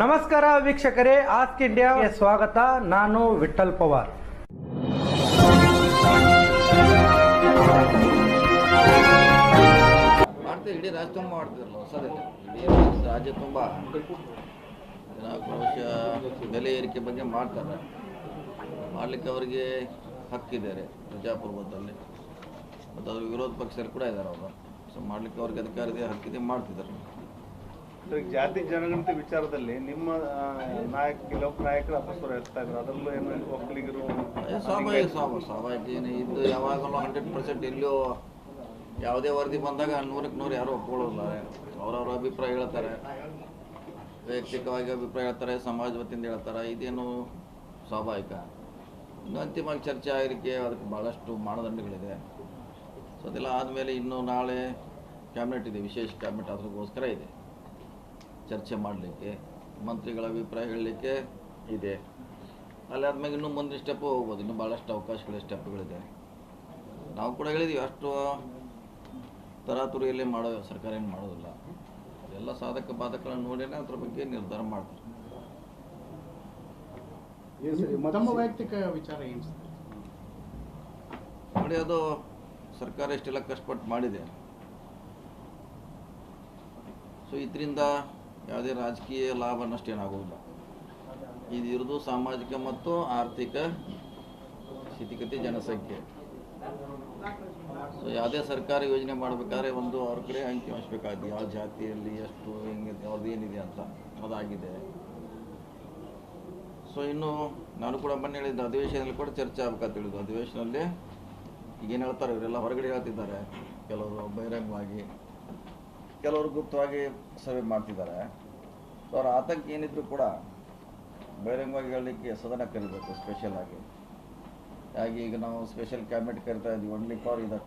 ನಮಸ್ಕಾರ ವೀಕ್ಷಕರೇ, ಆಸ್ಕ್ ಇಂಡಿಯಾಗೆ ಸ್ವಾಗತ. ನಾನು ವಿಠಲ್ ಪವಾರ್. ಇಡೀ ರಾಜ್ಯ ತುಂಬ ಮಾಡ್ತಿದ್ರಲ್ಲ ಹೊಸದಿಲ್ಲ ಇಡೀ ರಾಜ್ಯ ತುಂಬ ಬಹುಶಃ ಬೆಲೆ ಏರಿಕೆ ಬಗ್ಗೆ ಮಾಡ್ತಾರೆ. ಮಾಡಲಿಕ್ಕೆ ಅವರಿಗೆ ಹಕ್ಕಿದ್ದಾರೆ ಪ್ರಜಾಪ್ರಭುತ್ವದಲ್ಲಿ ಮತ್ತು ಅದು ವಿರೋಧ ಪಕ್ಷದಲ್ಲಿ ಕೂಡ ಇದ್ದಾರೆ ಅವರು. ಸೊ, ಮಾಡಲಿಕ್ಕೆ ಅವ್ರಿಗೆ ಅಧಿಕಾರ ಇದೆ ಹಕ್ಕಿದೆ, ಮಾಡ್ತಿದ್ದಾರೆ. ಜಾತಿ ಜನಗಣತಿ ವಿಚಾರದಲ್ಲಿ ನಿಮ್ಮ ನಾಯಕ ಕೆಲವು ನಾಯಕರು ಅಪಸ್ವರ ಹೇಳ್ತಾ ಇದ್ರು ಅದರಲ್ಲೂ ಏನು ಒಕ್ಕಲಿಗರು ಸ್ವಾಭಾವಿಕ ಸ್ವಾಭಾವಿಕ ಸ್ವಾಭಾವಿಕ ಏನು ಇದು ಯಾವಾಗಲೂ ಹಂಡ್ರೆಡ್ ಪರ್ಸೆಂಟ್ ಎಲ್ಲೋ ಯಾವುದೇ ವರದಿ ಬಂದಾಗ ನೂರಕ್ಕೆ ನೂರು ಯಾರು ಒಪ್ಕೊಳ್ಳೋಲ್ಲ ಅವರವ್ರ ಅಭಿಪ್ರಾಯ ಹೇಳ್ತಾರೆ. ವೈಯಕ್ತಿಕವಾಗಿ ಅಭಿಪ್ರಾಯ ಹೇಳ್ತಾರೆ ಸಮಾಜ ವತಿಯಿಂದ ಹೇಳ್ತಾರೆ. ಇದೇನು ಸ್ವಾಭಾವಿಕ? ಇನ್ನು ಅಂತಿಮವಾಗಿ ಚರ್ಚೆ ಆಗಿರಕ್ಕೆ ಅದಕ್ಕೆ ಭಾಳಷ್ಟು ಮಾನದಂಡಗಳಿದೆ. ಸೊ ಅದೆಲ್ಲ ಆದಮೇಲೆ ಇನ್ನು ನಾಳೆ ಕ್ಯಾಬಿನೆಟ್ ಇದೆ. ವಿಶೇಷ ಕ್ಯಾಬಿನೆಟ್ ಅದಕ್ಕೋಸ್ಕರ ಇದೆ. ಚರ್ಚೆ ಮಾಡಲಿಕ್ಕೆ ಮಂತ್ರಿಗಳ ಅಭಿಪ್ರಾಯ ಹೇಳಲಿಕ್ಕೆ ಇದೆ. ಅಲ್ಲಿ ಆದ್ಮೇಲೆ ಇನ್ನೂ ಮುಂದಿನ ಸ್ಟೆಪ್ಪು ಹೋಗ್ಬೋದು. ಇನ್ನೂ ಭಾಳಷ್ಟು ಅವಕಾಶಗಳ ಸ್ಟೆಪ್ಗಳಿದೆ ನಾವು ಕೂಡ ಹೇಳಿದ್ವಿ ಅಷ್ಟು ತರಾತುರಿಯಲ್ಲಿ ಮಾಡೋ ಸರ್ಕಾರ ಏನು ಮಾಡೋದಿಲ್ಲ. ಎಲ್ಲ ಸಾಧಕ ಬಾಧಕಗಳನ್ನು ನೋಡಿನೇ ಅದ್ರ ಬಗ್ಗೆ ನಿರ್ಧಾರ ಮಾಡ್ತಾರೆ. ತಮ್ಮ ವೈಯಕ್ತಿಕ ವಿಚಾರ ಏನು ಸರ್ ನೋಡಿ ಅದು ಸರ್ಕಾರ ಇಷ್ಟೆಲ್ಲ ಕಷ್ಟಪಟ್ಟು ಮಾಡಿದೆ. ಸೊ ಇದರಿಂದ ಯಾವುದೇ ರಾಜಕೀಯ ಲಾಭ ನಷ್ಟ ಇದು ಇರೋದು ಸಾಮಾಜಿಕ ಮತ್ತು ಆರ್ಥಿಕ ಸ್ಥಿತಿಗತಿ ಜನಸಂಖ್ಯೆ. ಸೊ ಯಾವುದೇ ಸರ್ಕಾರ ಯೋಜನೆ ಮಾಡಬೇಕಾದ್ರೆ ಒಂದು ಅವ್ರ ಕಡೆ ಅಂಕಿ ಹಂಚ್ಬೇಕಾಗುತ್ತೆ ಯಾವ ಜಾತಿಯಲ್ಲಿ ಎಷ್ಟು, ಹೆಂಗೆ, ಅವ್ರದ್ದು ಏನಿದೆ ಅಂತ ಅದಾಗಿದೆ. ಸೊ ಇನ್ನು ನಾನು ಕೂಡ ಮೊನ್ನೆ ಹೇಳಿದ್ದೆ, ಅಧಿವೇಶನದಲ್ಲಿ ಕೂಡ ಚರ್ಚೆ ಆಗ್ಬೇಕಂತ ಹೇಳಿದ್ದು. ಅಧಿವೇಶನದಲ್ಲಿ ಈಗೇನು ಹೇಳ್ತಾರೆ, ಇವರೆಲ್ಲ ಹೊರಗಡೆ ಹೇಳ್ತಿದ್ದಾರೆ. ಕೆಲವರು ಬಹಿರಂಗವಾಗಿ. ಕೆಲವರು ಗುಪ್ತವಾಗಿ ಸಭೆ ಮಾಡ್ತಿದ್ದಾರೆ. ಅವರ ಆತಂಕ ಏನಿದ್ರು ಕೂಡ ಬಹಿರಂಗವಾಗಿ ಹೇಳಲಿಕ್ಕೆ ಸದನ ಕರಿಬೇಕು ಸ್ಪೆಷಲ್ ಆಗಿ. ಹಾಗೆ ಈಗ ನಾವು ಸ್ಪೆಷಲ್ ಕ್ಯಾಬಿನೆಟ್ ಕರಿತಾ ಇದ್ದೀವಿ. ಒನ್ಲಿ ಫಾರ್ ಇದಕ್ಕೆ